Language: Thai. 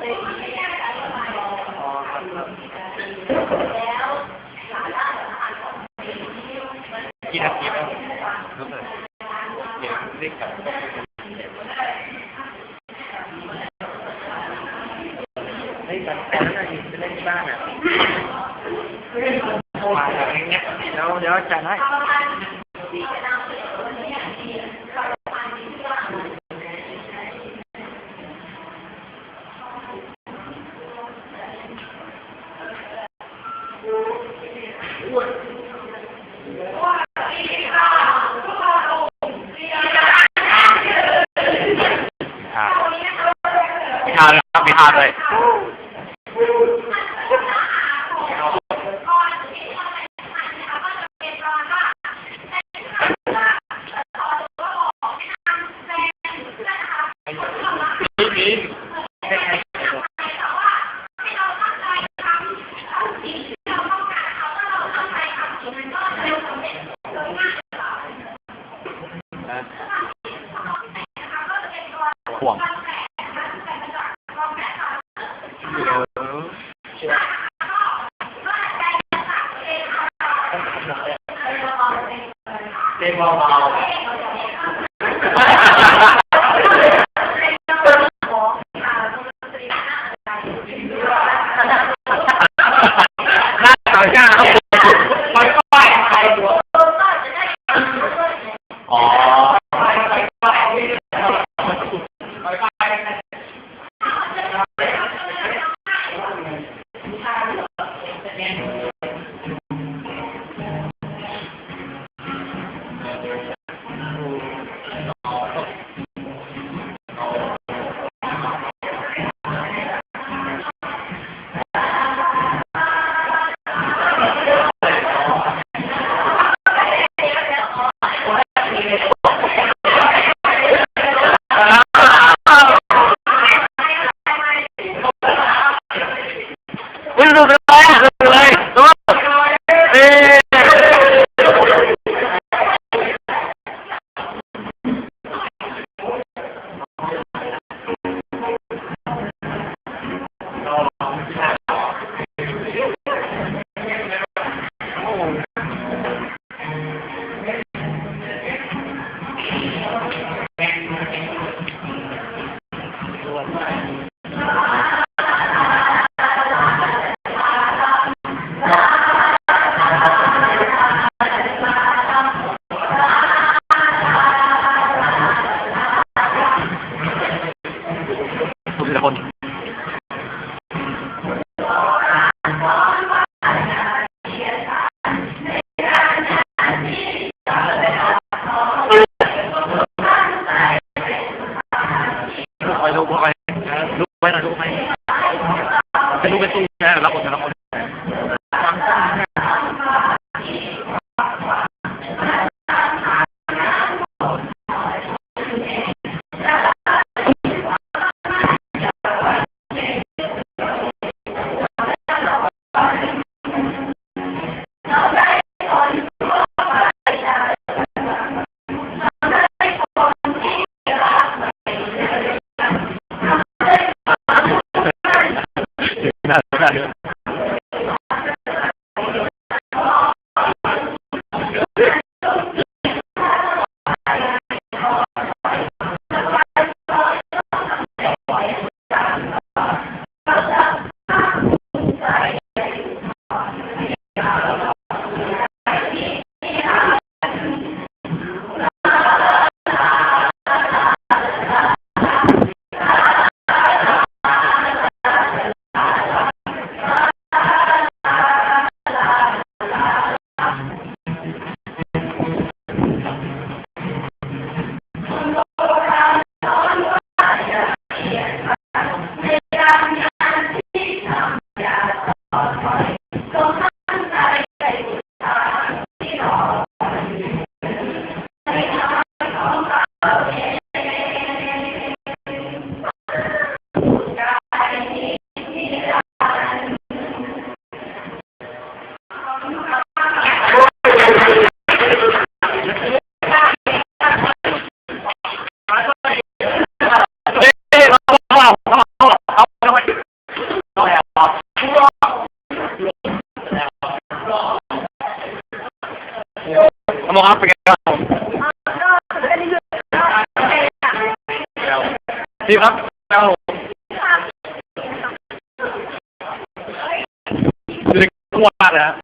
กี่นาทีแล้วรู้สึกเดี๋ยวเรียกกลับเฮ้ยแฮ่าฮ่าอะไรเงี้ยเดี๋ยวเดี๋ยวจัดให้อ่ามีฮาด้วยครับมีฮาด้วย ห่วงเล่นเบาๆหน้าต่างหน้าครับ ลุกไปลุกไปลุกไปนะลุกไปลุกไปตู้แช่รับคนและคนหน้ มองครับเป็นไงครับผมดีครับครับผมดูในกวันนะฮะ